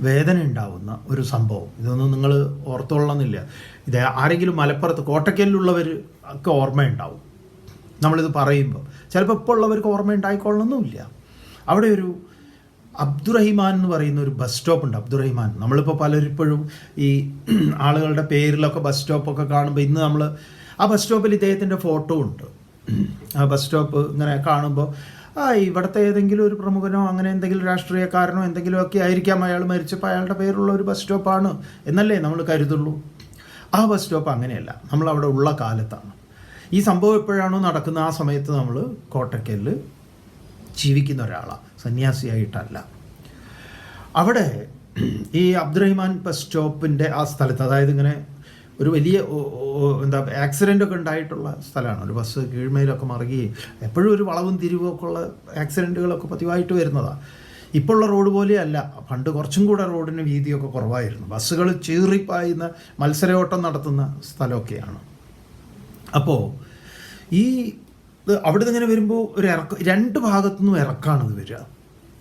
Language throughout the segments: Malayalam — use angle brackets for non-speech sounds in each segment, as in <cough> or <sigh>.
വേദന ഉണ്ടാവുന്ന ഒരു സംഭവം. ഇതൊന്നും നിങ്ങൾ ഓർത്തോളണമെന്നില്ല ഇത് ആരെങ്കിലും മലപ്പുറത്ത് കോട്ടക്കലിലുള്ളവർ ഒക്കെ ഓർമ്മയുണ്ടാവും. നമ്മളിത് പറയുമ്പോൾ ചിലപ്പോൾ ഇപ്പോൾ ഉള്ളവർക്ക് ഓർമ്മ ഉണ്ടായിക്കൊള്ളണമെന്നില്ല അവിടെ ഒരു അബ്ദുറഹിമാൻ എന്ന് പറയുന്ന ഒരു ബസ് സ്റ്റോപ്പ് ഉണ്ട് അബ്ദുറഹിമാൻ. നമ്മളിപ്പോൾ പലരിപ്പോഴും ഈ <clears throat> ആളുകളുടെ പേരിലൊക്കെ ബസ് സ്റ്റോപ്പൊക്കെ കാണുമ്പോൾ ഇന്ന് നമ്മൾ ആ ബസ് സ്റ്റോപ്പിൽ ഇദ്ദേഹത്തിന്റെ ഫോട്ടോ ഉണ്ട്. <clears throat> ആ ബസ് സ്റ്റോപ്പ് ഇങ്ങനെ കാണുമ്പോൾ ആ ഇവിടുത്തെ ഏതെങ്കിലും ഒരു പ്രമുഖനോ അങ്ങനെ എന്തെങ്കിലും രാഷ്ട്രീയക്കാരനോ എന്തെങ്കിലുമൊക്കെ ആയിരിക്കാം അയാൾ മരിച്ചപ്പോൾ അയാളുടെ പേരുള്ള ഒരു ബസ് സ്റ്റോപ്പാണ് എന്നല്ലേ നമ്മൾ കരുതുള്ളൂ. ആ ബസ് സ്റ്റോപ്പ് അങ്ങനെയല്ല. നമ്മൾ അവിടെ ഉള്ള കാലത്താണ്. ഈ സംഭവം എപ്പോഴാണോ നടക്കുന്ന ആ സമയത്ത് നമ്മൾ കോട്ടക്കല്ല് ജീവിക്കുന്ന ഒരാളാണ്. സന്യാസിയായിട്ടല്ല. അവിടെ ഈ അബ്ദുറഹിമാൻ ബസ് സ്റ്റോപ്പിന്റെ ആ സ്ഥലത്ത് അതായത് ഇങ്ങനെ ഒരു വലിയ എന്താ ആക്സിഡന്റ് ഒക്കെ ഉണ്ടായിട്ടുള്ള സ്ഥലമാണ്. ഒരു ബസ് കീഴ്മേലൊക്കെ മറുകയും എപ്പോഴും ഒരു വളവും തിരിവും ഒക്കെ ഉള്ള ആക്സിഡന്റുകളൊക്കെ പതിവായിട്ട് വരുന്നതാണ് ഇപ്പോൾ ഉള്ള റോഡ് പോലെയല്ല പണ്ട് കുറച്ചും കൂടെ റോഡിന് വീതിയൊക്കെ കുറവായിരുന്നു. ബസ്സുകൾ ചീറിപ്പായുന്ന മത്സരയോട്ടം നടത്തുന്ന സ്ഥലമൊക്കെയാണ്. അപ്പോൾ ഈ അവിടെ അവിടുന്ന് ഇങ്ങനെ വരുമ്പോൾ ഒരു ഇറക്കം രണ്ട് ഭാഗത്തുനിന്നും ഇറക്കാണ് ഇത് വരിക.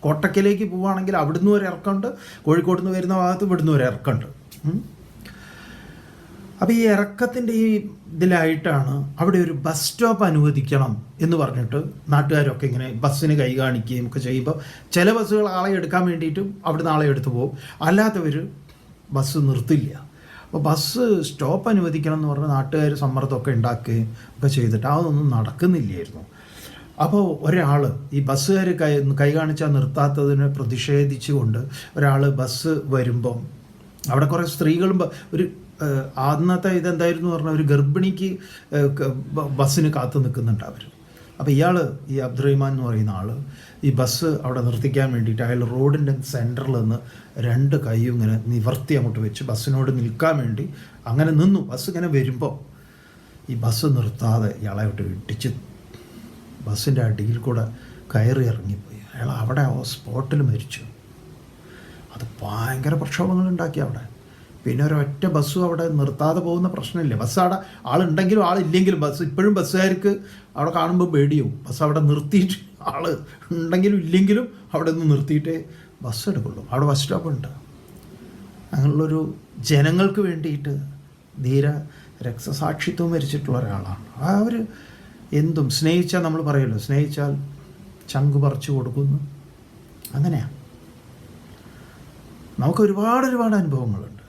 കോട്ടക്കലേക്ക് പോവുകയാണെങ്കിൽ അവിടുന്ന് ഒരു ഇറക്കമുണ്ട്. കോഴിക്കോട് നിന്ന് വരുന്ന ഭാഗത്ത് ഇവിടുന്ന് ഒരു ഇറക്കമുണ്ട്. അപ്പോൾ ഈ ഇറക്കത്തിന്റെ ഈ ഇതിലായിട്ടാണ് അവിടെ ഒരു ബസ് സ്റ്റോപ്പ് അനുവദിക്കണം എന്ന് പറഞ്ഞിട്ട് നാട്ടുകാരൊക്കെ ഇങ്ങനെ ബസ്സിന് കൈ കാണിക്കുകയും ഒക്കെ ചെയ്യുമ്പോൾ ചില ബസ്സുകൾ ആളെ എടുക്കാൻ വേണ്ടിയിട്ടും അവിടുന്ന് ആളെ എടുത്തു പോകും. അല്ലാത്തവർ ബസ് നിർത്തില്ല. അപ്പോൾ ബസ് സ്റ്റോപ്പ് അനുവദിക്കണം എന്ന് പറഞ്ഞ് നാട്ടുകാർ സമ്മർദ്ദമൊക്കെ ഉണ്ടാക്കുകയും ഒക്കെ ചെയ്തിട്ട് അതൊന്നും നടക്കുന്നില്ലായിരുന്നു. അപ്പോൾ ഒരാൾ ഈ ബസ്സുകാർ കൈ കൈ കാണിച്ചാൽ നിർത്താത്തതിനെ പ്രതിഷേധിച്ചുകൊണ്ട് ഒരാൾ ബസ് വരുമ്പം അവിടെ കുറേ സ്ത്രീകളും ഒരു അന്നത്തെ ഇതെന്തായിരുന്നു പറഞ്ഞാൽ ഒരു ഗർഭിണിക്ക് ബസ്സിന് കാത്തു നിൽക്കുന്നുണ്ട് അവർ അപ്പോൾ ഇയാൾ ഈ അബ്ദുറഹിമാൻ എന്ന് പറയുന്ന ആൾ ഈ ബസ് അവിടെ നിർത്തിക്കാൻ വേണ്ടിയിട്ട് അയാൾ റോഡിന്റെ സെന്ററിൽ നിന്ന് രണ്ട് കൈയും ഇങ്ങനെ നിവർത്തി അങ്ങോട്ട് വെച്ച് ബസ്സിനോട് നിൽക്കാൻ വേണ്ടി അങ്ങനെ നിന്നു. ബസ് ഇങ്ങനെ വരുമ്പോൾ ഈ ബസ് നിർത്താതെ ഇയാളെ വിട്ട് ഇടിച്ച് ബസ്സിന്റെ അടിയിൽ കൂടെ കയറി ഇറങ്ങിപ്പോയി. അയാൾ അവിടെ ആ സ്പോട്ടിൽ മരിച്ചു. അത് ഭയങ്കര പ്രക്ഷോഭങ്ങൾ ഉണ്ടാക്കി അവിടെ. പിന്നെ ഒരൊറ്റ ബസ്സും അവിടെ നിർത്താതെ പോകുന്ന പ്രശ്നമില്ല. ബസ് അവിടെ ആളുണ്ടെങ്കിലും ആളില്ലെങ്കിലും ബസ് ഇപ്പോഴും ബസ്സുകാർക്ക് അവിടെ കാണുമ്പോൾ പേടിയും ബസ് അവിടെ നിർത്തിയിട്ട് ആൾ ഉണ്ടെങ്കിലും ഇല്ലെങ്കിലും അവിടെ നിന്ന് നിർത്തിയിട്ടേ ബസ് എടുക്കുള്ളൂ. അവിടെ ബസ് സ്റ്റോപ്പ് ഉണ്ട്. അങ്ങനെയുള്ളൊരു ജനങ്ങൾക്ക് വേണ്ടിയിട്ട് ധീര രക്തസാക്ഷിത്വം വരിച്ചിട്ടുള്ള ഒരാളാണ്. ആ ഒരു എന്തും സ്നേഹിച്ചാൽ നമ്മൾ പറയുമല്ലോ സ്നേഹിച്ചാൽ ചങ്ക് പറിച്ചു കൊടുക്കുന്നു. അങ്ങനെയാണ് നമുക്ക് ഒരുപാട് ഒരുപാട് അനുഭവങ്ങളുണ്ട്.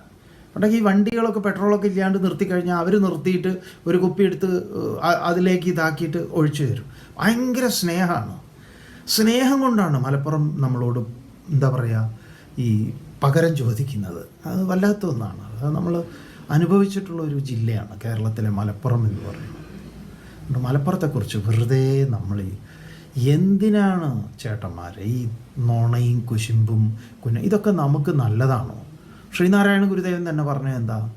ഉണ്ടെങ്കിൽ ഈ വണ്ടികളൊക്കെ പെട്രോളൊക്കെ ഇല്ലാണ്ട് നിർത്തി കഴിഞ്ഞാൽ അവർ നിർത്തിയിട്ട് ഒരു കുപ്പി എടുത്ത് അതിലേക്ക് ഇതാക്കിയിട്ട് ഒഴിച്ചു തരും. ഭയങ്കര സ്നേഹമാണ് സ്നേഹം കൊണ്ടാണ് മലപ്പുറം നമ്മളോട് എന്താ പറയുക ഈ പകരം ചോദിക്കുന്നത്. അത് വല്ലാത്ത ഒന്നാണ്. അത് നമ്മൾ അനുഭവിച്ചിട്ടുള്ള ഒരു ജില്ലയാണ് കേരളത്തിലെ മലപ്പുറം എന്ന് പറയുന്നത്. മലപ്പുറത്തെക്കുറിച്ച് വെറുതെ നമ്മൾ എന്തിനാണ് ചേട്ടന്മാരെ ഈ നോണയും കുശുമ്പും കുന്ന ഇതൊക്കെ നമുക്ക് നല്ലതാണോ? ശ്രീനാരായണ ഗുരുദേവൻ തന്നെ പറഞ്ഞത് എന്താ?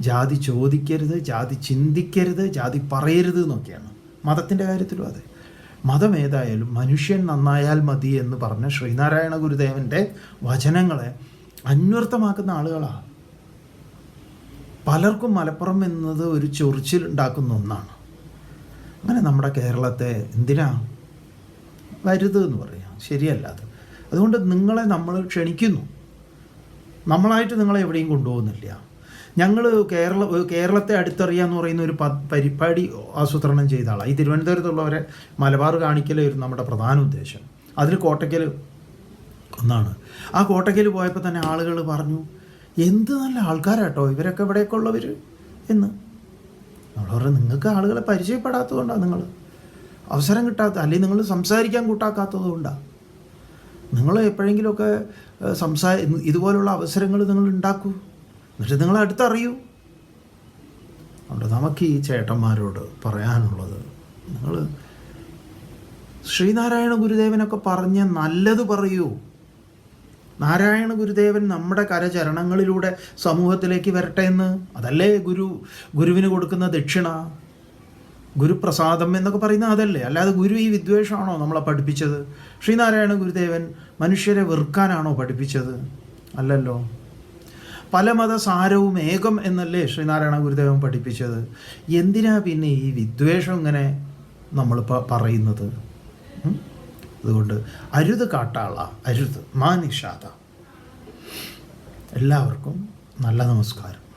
ജാതി ചോദിക്കരുത് ജാതി ചിന്തിക്കരുത് ജാതി പറയരുത് എന്നൊക്കെയാണ്. മതത്തിന്റെ കാര്യത്തിലും അതെ. മതം ഏതായാലും മനുഷ്യൻ നന്നായാൽ മതി എന്ന് പറഞ്ഞ ശ്രീനാരായണ ഗുരുദേവന്റെ വചനങ്ങളെ അന്വർത്ഥമാക്കുന്ന ആളുകളാണ് പലർക്കും മലപ്പുറം എന്നത് ഒരു ചൊറിച്ചിൽ ഉണ്ടാക്കുന്ന ഒന്നാണ്. അങ്ങനെ നമ്മുടെ കേരളത്തെ എന്തിനാ? വരുത് എന്ന് പറയാം. ശരിയല്ല അത്. അതുകൊണ്ട് നിങ്ങളെ നമ്മൾ ക്ഷണിക്കുന്നു. നമ്മളായിട്ട് നിങ്ങളെ എവിടെയും കൊണ്ടുപോകുന്നില്ല. ഞങ്ങൾ കേരള കേരളത്തെ അടുത്തറിയാന്ന് പറയുന്ന ഒരു പരിപാടി ആസൂത്രണം ചെയ്ത ആളാണ് ഈ തിരുവനന്തപുരത്തുള്ളവരെ മലബാർ കാണിക്കലായിരുന്നു നമ്മുടെ പ്രധാന ഉദ്ദേശം. അതിൽ കോട്ടയ്ക്കൽ ഒന്നാണ്. ആ കോട്ടയ്ക്കൽ പോയപ്പോൾ തന്നെ ആളുകൾ പറഞ്ഞു എന്ത് നല്ല ആൾക്കാരാട്ടോ ഇവരൊക്കെ ഇവിടെയൊക്കെ ഉള്ളവർ എന്ന്. നമ്മൾ പറഞ്ഞു നിങ്ങൾക്ക് ആളുകളെ പരിചയപ്പെടാത്തതുകൊണ്ടാണ് നിങ്ങൾ അവസരം കിട്ടാത്ത അല്ലെങ്കിൽ നിങ്ങൾ സംസാരിക്കാൻ കൂട്ടാക്കാത്തത് കൊണ്ടാണ് നിങ്ങൾ എപ്പോഴെങ്കിലുമൊക്കെ സംസാ ഇതുപോലുള്ള അവസരങ്ങൾ നിങ്ങൾ ഉണ്ടാക്കൂ. എന്നിട്ട് നിങ്ങൾ അടുത്തറിയൂ. അതുകൊണ്ട് നമുക്ക് ഈ ചേട്ടന്മാരോട് പറയാനുള്ളത് നിങ്ങൾ ശ്രീനാരായണ ഗുരുദേവനൊക്കെ പറഞ്ഞ് നല്ലത് പറയൂ. നാരായണ ഗുരുദേവൻ നമ്മുടെ കരചരണങ്ങളിലൂടെ സമൂഹത്തിലേക്ക് വരട്ടെ എന്ന്. അതല്ലേ ഗുരു ഗുരുവിന് കൊടുക്കുന്ന ദക്ഷിണ? ഗുരുപ്രസാദം എന്നൊക്കെ പറയുന്നത് അതല്ലേ? അല്ലാതെ ഗുരു ഈ വിദ്വേഷമാണോ നമ്മളെ പഠിപ്പിച്ചത്? ശ്രീനാരായണ ഗുരുദേവൻ മനുഷ്യരെ വെറുക്കാനാണോ പഠിപ്പിച്ചത്? അല്ലല്ലോ. പല മത സാരവും ഏകം എന്നല്ലേ ശ്രീനാരായണ ഗുരുദേവൻ പഠിപ്പിച്ചത്? എന്തിനാ പിന്നെ ഈ വിദ്വേഷം ഇങ്ങനെ നമ്മൾ പറയുന്നത്? അതുകൊണ്ട് അരുത് കാട്ടാള അരുത് മാനിഷാത എല്ലാവർക്കും നല്ല നമസ്കാരം.